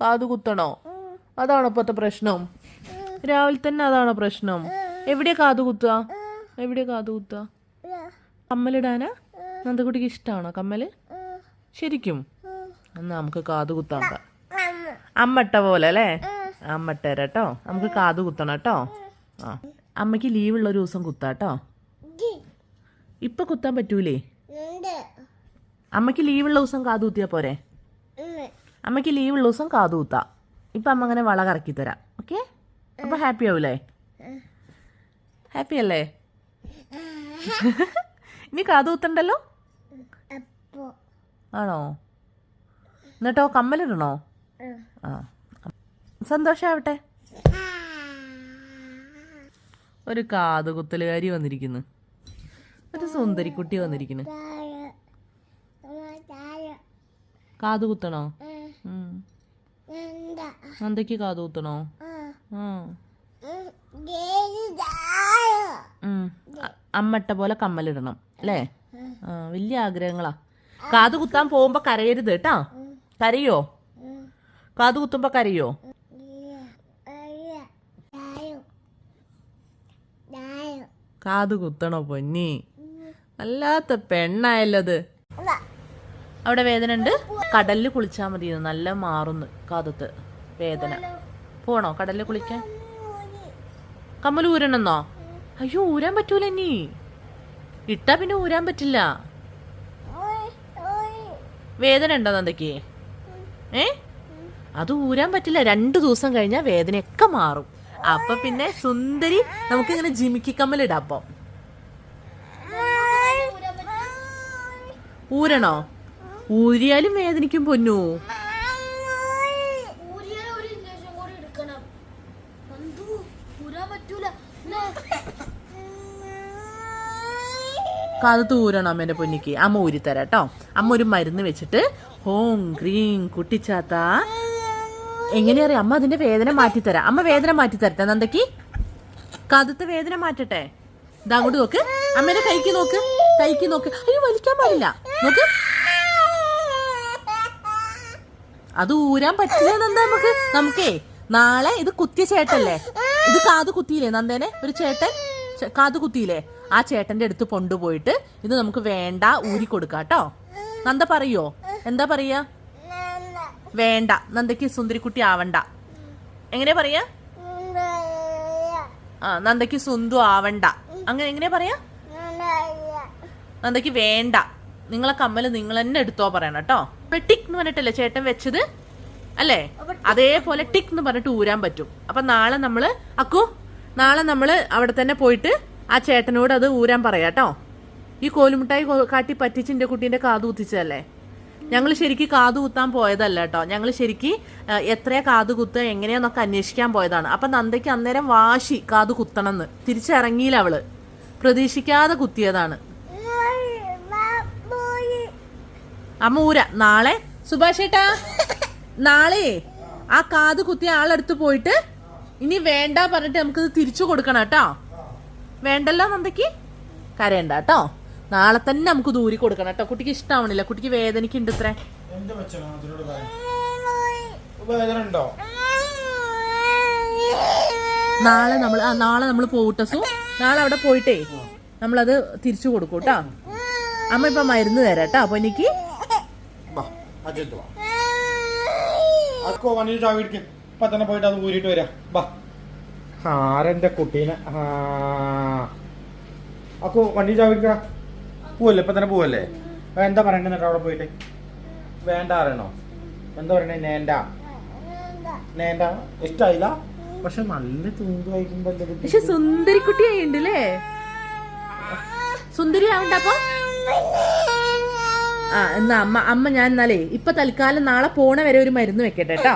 കാത് കുത്തണോ? അതാണോ ഇപ്പോഴത്തെ പ്രശ്നം? രാവിലെ തന്നെ അതാണോ പ്രശ്നം? എവിടെയാ കാതുകുത്തുക എവിടെയാ കാതുകുത്തുക കമ്മലിടാനാ? നന്ദകുട്ടിക്ക് ഇഷ്ടമാണോ കമ്മൽ? ശരിക്കും? എന്നാ നമുക്ക് കാത് കുത്താണ്ട അമ്മട്ട പോലെ അല്ലേ? അമ്മട്ട കേട്ടോ നമുക്ക് കാത് കുത്തണം കേട്ടോ ആ. അമ്മയ്ക്ക് ലീവുള്ള ഒരു ദിവസം കുത്താം കേട്ടോ ഇപ്പൊ കുത്താൻ പറ്റൂലേ? അമ്മയ്ക്ക് ലീവുള്ള ദിവസം കാത് കുത്തിയാ പോരെ? അമ്മയ്ക്ക് ലീവുള്ള ദിവസം കാതു കുത്താം. ഇപ്പം അമ്മ അങ്ങനെ വള കറക്കി തരാം. ഓക്കെ അപ്പോൾ ഹാപ്പി ആവൂലേ? ഹാപ്പി അല്ലേ? ഇനി കാതു കുത്തണ്ടല്ലോ? ആണോ? എന്നിട്ടോ കമ്മലിടണോ ആ. സന്തോഷാവട്ടെ. ഒരു കാതുകുത്തലുകാരി വന്നിരിക്കുന്നു. ഒരു സുന്ദരിക്കുട്ടി വന്നിരിക്കുന്നു. കാത് കുത്തണോ? ഉം. നന്ദയ്ക്ക് കാത് കുത്തണോ? അമ്മട്ട പോലെ കമ്മലിടണം അല്ലേ? വലിയ ആഗ്രഹങ്ങളാ. കാത് കുത്താൻ പോകുമ്പോ കരയരുത് കേട്ടാ. കരയോ? കാത് കുത്തുമ്പോ കരയോ? കാത് കുത്തണോ പൊന്നി? അല്ലാത്ത പെണ്ണായല്ലത് അവിടെ വേദന ഉണ്ട് കടലിൽ കുളിച്ചാൽ മതി നല്ല മാറുന്നു കാതത്ത് വേദന. പോണോ കടലിൽ കുളിക്കാൻ? കമ്മൽ ഊരണെന്നോ അയ്യോ ഊരാൻ പറ്റൂല നീ ഇട്ടാ പിന്നെ ഊരാൻ പറ്റില്ല. വേദന ഉണ്ടോ നന്ദയ്ക്ക്? ഏ? അത് ഊരാൻ പറ്റില്ല. രണ്ടു ദിവസം കഴിഞ്ഞാൽ വേദനയൊക്കെ മാറും. അപ്പൊ പിന്നെ സുന്ദരി നമുക്കിങ്ങനെ ജിമിക്കി കമ്മലിടാം അപ്പം. ഊരണോ? ഊരിയാലും വേദനിക്കും പൊന്നു. ഊരിയാൽ തൂരണം അമ്മേന്റെ പൊന്നിക്ക്. അമ്മ ഊരിത്തരാം കേട്ടോ അമ്മ ഒരു മരുന്ന് വെച്ചിട്ട് ഹോം ഗ്രീൻ കുട്ടിച്ചാത്ത. എങ്ങനെയാ അറിയാം? അമ്മ അതിന്റെ വേദന മാറ്റിത്തരാം. അമ്മ വേദന മാറ്റിത്തരട്ടെ നന്ദക്ക്? കാതത്ത് വേദന മാറ്റട്ടെ? ഇതാ അങ്ങോട്ട് നോക്ക്. അമ്മേന്റെ കൈക്ക് നോക്ക്. കൈക്ക് നോക്ക്. അയ്യോ വലിക്കാൻ പാടില്ല. നോക്ക്. അത് ഊരാൻ പറ്റില്ല നന്ദ നമുക്ക്? നമുക്കേ നാളെ ഇത് കുത്തിയ ചേട്ടല്ലേ? ഇത് കാത് കുത്തിയില്ലേ നന്ദേനെ? ഒരു ചേട്ടൻ? കാത് കുത്തിയില്ലേ? ആ ചേട്ടന്റെ അടുത്ത് കൊണ്ടുപോയിട്ട് ഇത് നമുക്ക് വേണ്ട ഊരി കൊടുക്കാം കേട്ടോ. നന്ദ പറയോ? എന്താ പറയാ? വേണ്ട. നന്ദയ്ക്ക് സുന്ദരിക്കുട്ടി ആവണ്ട. എങ്ങനെ പറയാ? ആ നന്ദയ്ക്ക് സുന്ദു ആവണ്ട. അങ്ങനെ എങ്ങനെ പറയാ? നന്ദയ്ക്ക് വേണ്ട. നിങ്ങളെ കമ്മൽ നിങ്ങൾ തന്നെ എടുത്തോ പറയണം കേട്ടോ. ഇപ്പൊ ടിക് എന്ന് പറഞ്ഞിട്ടല്ലേ ചേട്ടൻ വെച്ചത്? അല്ലേ? അതേപോലെ ടിക് എന്ന് പറഞ്ഞിട്ട് ഊരാൻ പറ്റും. അപ്പൊ നാളെ നമ്മൾ അക്കു നാളെ നമ്മൾ അവിടെ തന്നെ പോയിട്ട് ആ ചേട്ടനോട് അത് ഊരാൻ പറയാട്ടോ ഈ കോലുമുട്ടായി കാട്ടി പറ്റിച്ച് എന്റെ കുട്ടീന്റെ കാത് കുത്തിച്ചതല്ലേ ഞങ്ങൾ ശരിക്കും കാത് കുത്താൻ പോയതല്ല കേട്ടോ. ഞങ്ങൾ ശരിക്കും എത്രയാ കാത് കുത്തുക എങ്ങനെയാന്നൊക്കെ അന്വേഷിക്കാൻ പോയതാണ്. അപ്പൊ നന്ദയ്ക്ക് അന്നേരം വാശി കാത് കുത്തണമെന്ന് തിരിച്ചിറങ്ങിയില്ല അവൾ. പ്രതീക്ഷിക്കാതെ കുത്തിയതാണ്. അമ്മ ഊര നാളെ? സുഭാഷ് ഏട്ടാ നാളെ ആ കാത് കുത്തിയ ആളെടുത്ത് പോയിട്ട് ഇനി വേണ്ട പറഞ്ഞിട്ട് നമുക്കിത് തിരിച്ചു കൊടുക്കണം കേട്ടോ. വേണ്ടല്ലോ നന്ദയ്ക്ക്? കരയണ്ട കേട്ടോ. നാളെ തന്നെ നമുക്ക് ദൂരി കൊടുക്കണം കേട്ടോ. കുട്ടിക്ക് ഇഷ്ടാവണില്ല. കുട്ടിക്ക് വേദനയ്ക്കുണ്ട് ഇത്രേ. നാളെ നമ്മൾ ആ നാളെ നമ്മൾ പോട്ടസു നാളെ അവിടെ പോയിട്ടേ നമ്മളത് തിരിച്ചു കൊടുക്കൂട്ടോ കേട്ടോ. അമ്മ ഇപ്പൊ മരുന്ന് തരാം കേട്ടോ. അപ്പൊ എനിക്ക് വാ. അജന്ത് വാ അക്കോ വണ്ടി ചാവി ഇടിക്ക് ഇപ്പൊ തന്നെ പോയിട്ട് അത് ഊരിട്ട് വരാ. ബാ ആരെന്റെ കുട്ടീനെ. അക്കോ വണ്ടി ചാവി ഇടിക്ക പോവല്ലേ? ഇപ്പൊ തന്നെ പോവല്ലേ? എന്താ പറയണ്ടേ അവിടെ പോയിട്ട്? വേണ്ട അറിയണോ എന്താ പറയണേ? നേണ്ട. നേണ്ട. ഇഷ്ടായില്ല? പക്ഷെ നല്ല കുട്ടി? പക്ഷെ സുന്ദരി കുട്ടിയായിണ്ട് അല്ലേ സുന്ദരി ആവണ്ട അപ്പൊ ആ എന്നാ അമ്മ അമ്മ ഞാൻ എന്നാലേ ഇപ്പൊ തൽക്കാലം നാളെ പോണ വരെ ഒരു മരുന്ന് വെക്കട്ടെ കേട്ടോ